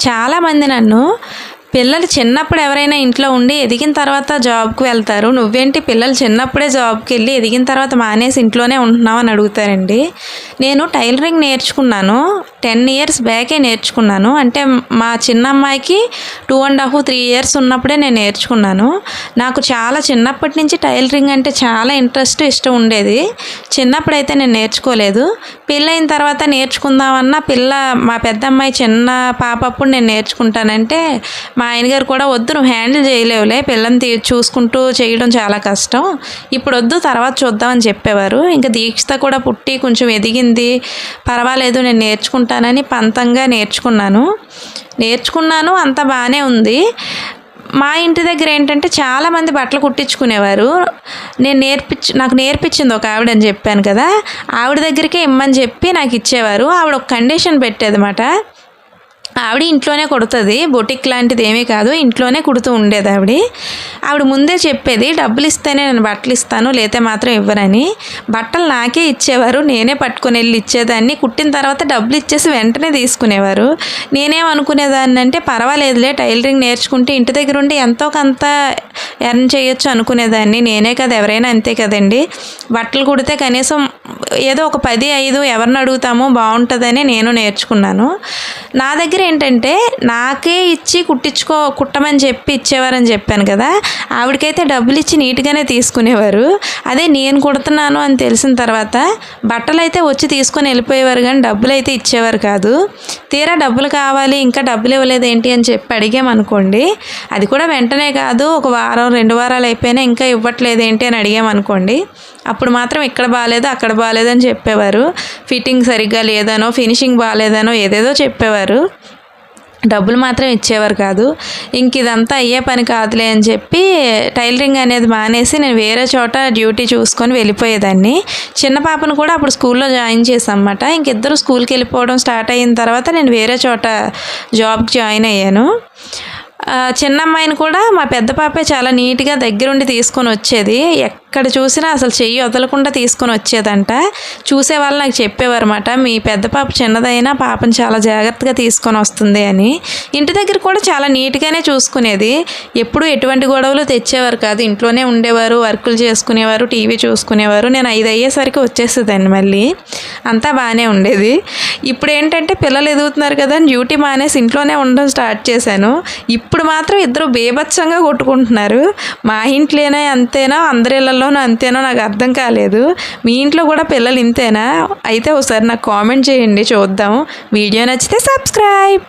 చాలామంది నన్ను పిల్లలు చిన్నప్పుడు ఎవరైనా ఇంట్లో ఉండి ఎదిగిన తర్వాత జాబ్కి వెళ్తారు. నువ్వేంటి పిల్లలు చిన్నప్పుడే జాబ్కి వెళ్ళి ఎదిగిన తర్వాత మానేసి ఇంట్లోనే ఉంటున్నావు అని అడుగుతారండి. నేను టైలరింగ్ నేర్చుకున్నాను. టెన్ ఇయర్స్ బ్యాకే నేర్చుకున్నాను. అంటే మా చిన్న అమ్మాయికి two and half three years ఉన్నప్పుడే నేను నేర్చుకున్నాను. నాకు చాలా చిన్నప్పటి నుంచి టైలరింగ్ అంటే చాలా ఇంట్రెస్ట్ ఇష్టం ఉండేది. చిన్నప్పుడైతే నేను నేర్చుకోలేదు. పెళ్ళైన తర్వాత నేర్చుకుందామన్నా పిల్ల మా పెద్ద అమ్మాయి చిన్న పాప అప్పుడు నేను నేర్చుకుంటానంటే మా ఆయనగారు కూడా వద్దు నువ్వు హ్యాండిల్ చేయలేవులే. పిల్లని తీ చూసుకుంటూ చేయడం చాలా కష్టం. ఇప్పుడు వద్దు తర్వాత చూద్దామని చెప్పేవారు. ఇంకా దీక్షత కూడా పుట్టి కొంచెం ఎదిగింది. పర్వాలేదు నేను నేర్చుకుంటాను. నేర్చుకుంటానని పంతంగా నేర్చుకున్నాను. నేర్చుకున్నాను అంత బాగానే ఉంది. మా ఇంటి దగ్గర ఏంటంటే చాలామంది బట్టలు కుట్టించుకునేవారు. నేను నేర్పించి నాకు నేర్పించింది ఒక ఆవిడ అని చెప్పాను కదా. ఆవిడ దగ్గరికే ఇమ్మని చెప్పి నాకు ఇచ్చేవారు. ఆవిడ ఒక కండిషన్ పెట్టేదన్నమాట. ఆవిడ ఇంట్లోనే కుడుతుంది. బొటిక్ లాంటిది ఏమీ కాదు. ఇంట్లోనే కుడుతూ ఉండేది ఆవిడ. ఆవిడ ముందే చెప్పేది డబ్బులు ఇస్తేనే నేను బట్టలు ఇస్తాను లేతే మాత్రం ఇవ్వరని. బట్టలు నాకే ఇచ్చేవారు. నేనే పట్టుకుని వెళ్ళి ఇచ్చేదాన్ని. కుట్టిన తర్వాత డబ్బులు ఇచ్చేసి వెంటనే తీసుకునేవారు. నేనేమనుకునేదాన్ని అంటే పర్వాలేదులే టైలరింగ్ నేర్చుకుంటే ఇంటి దగ్గర ఉండి ఎంతో కొంత ఎర్న్ చేయొచ్చు అనుకునేదాన్ని. నేనే కదా ఎవరైనా అంతే కదండి. బట్టలు కుడితే కనీసం ఏదో ఒక పది ఐదు ఎవరిని అడుగుతామో బాగుంటుందని నేను నేర్చుకున్నాను. నా దగ్గర ఏంటంటే నాకే ఇచ్చి కుట్టించుకో కుట్టమని చెప్పి ఇచ్చేవారని చెప్పాను కదా ఆవిడకైతే డబ్బులు ఇచ్చి నీట్గానే తీసుకునేవారు. అదే నేను కుడుతున్నాను అని తెలిసిన తర్వాత బట్టలు అయితే వచ్చి తీసుకొని వెళ్ళిపోయేవారు కానీ డబ్బులు అయితే ఇచ్చేవారు కాదు. తీరా డబ్బులు కావాలి ఇంకా డబ్బులు ఇవ్వలేదు ఏంటి అని చెప్పి అడిగామనుకోండి అది కూడా వెంటనే కాదు ఒక వారం రెండు వారాలు అయిపోయినా ఇంకా ఇవ్వట్లేదు ఏంటి అని అడిగామనుకోండి అప్పుడు మాత్రం ఇక్కడ బాగాలేదు అక్కడ బాగాలేదని చెప్పేవారు. ఫిట్టింగ్ సరిగ్గా లేదనో ఫినిషింగ్ బాగాలేదనో ఏదేదో చెప్పేవారు. డబ్బులు మాత్రం ఇచ్చేవారు కాదు. ఇంక ఇదంతా అయ్యే పని కాదులే అని చెప్పి టైలరింగ్ అనేది మానేసి నేను వేరే చోట డ్యూటీ చూసుకొని వెళ్ళిపోయేదాన్ని. చిన్న పాపను కూడా అప్పుడు స్కూల్లో జాయిన్ చేసామన్నమాట ఇంక ఇద్దరు స్కూల్కి వెళ్ళిపోవడం స్టార్ట్ అయిన తర్వాత నేను వేరే చోట జాబ్కి జాయిన్ అయ్యాను. చిన్న అమ్మాయిని కూడా మా పెద్ద పాపే చాలా నీట్గా దగ్గరుండి తీసుకొని వచ్చేది. ఎక్కడ చూసినా అసలు చెయ్యి వదలకుండా తీసుకొని వచ్చేదంట. చూసే వాళ్ళు నాకు చెప్పేవారన్నమాట మీ పెద్ద పాప చిన్నదైనా పాపని చాలా జాగ్రత్తగా తీసుకొని వస్తుంది అని. ఇంటి దగ్గర కూడా చాలా నీట్గానే చూసుకునేది. ఎప్పుడు ఎటువంటి గొడవలు తెచ్చేవారు కాదు. ఇంట్లోనే ఉండేవారు వర్కులు చేసుకునేవారు టీవీ చూసుకునేవారు. నేను ఐదు అయ్యేసరికి వచ్చేసేదాన్ని మళ్ళీ. అంతా బాగానే ఉండేది. ఇప్పుడు ఏంటంటే పిల్లలు ఎదుగుతున్నారు కదా అని డ్యూటీ మానేసి ఇంట్లోనే ఉండడం స్టార్ట్ చేశాను. ఇప్పుడు మాత్రం ఇద్దరు బేభత్సంగా కొట్టుకుంటున్నారు. మా ఇంట్లోనే అంతేనా అందరి ఇళ్ళలోనూ అంతేనో నాకు అర్థం కాలేదు. మీ ఇంట్లో కూడా పిల్లలు ఇంతేనా? అయితే ఒకసారి నాకు కామెంట్ చేయండి చూద్దాం. వీడియో నచ్చితే సబ్స్క్రైబ్.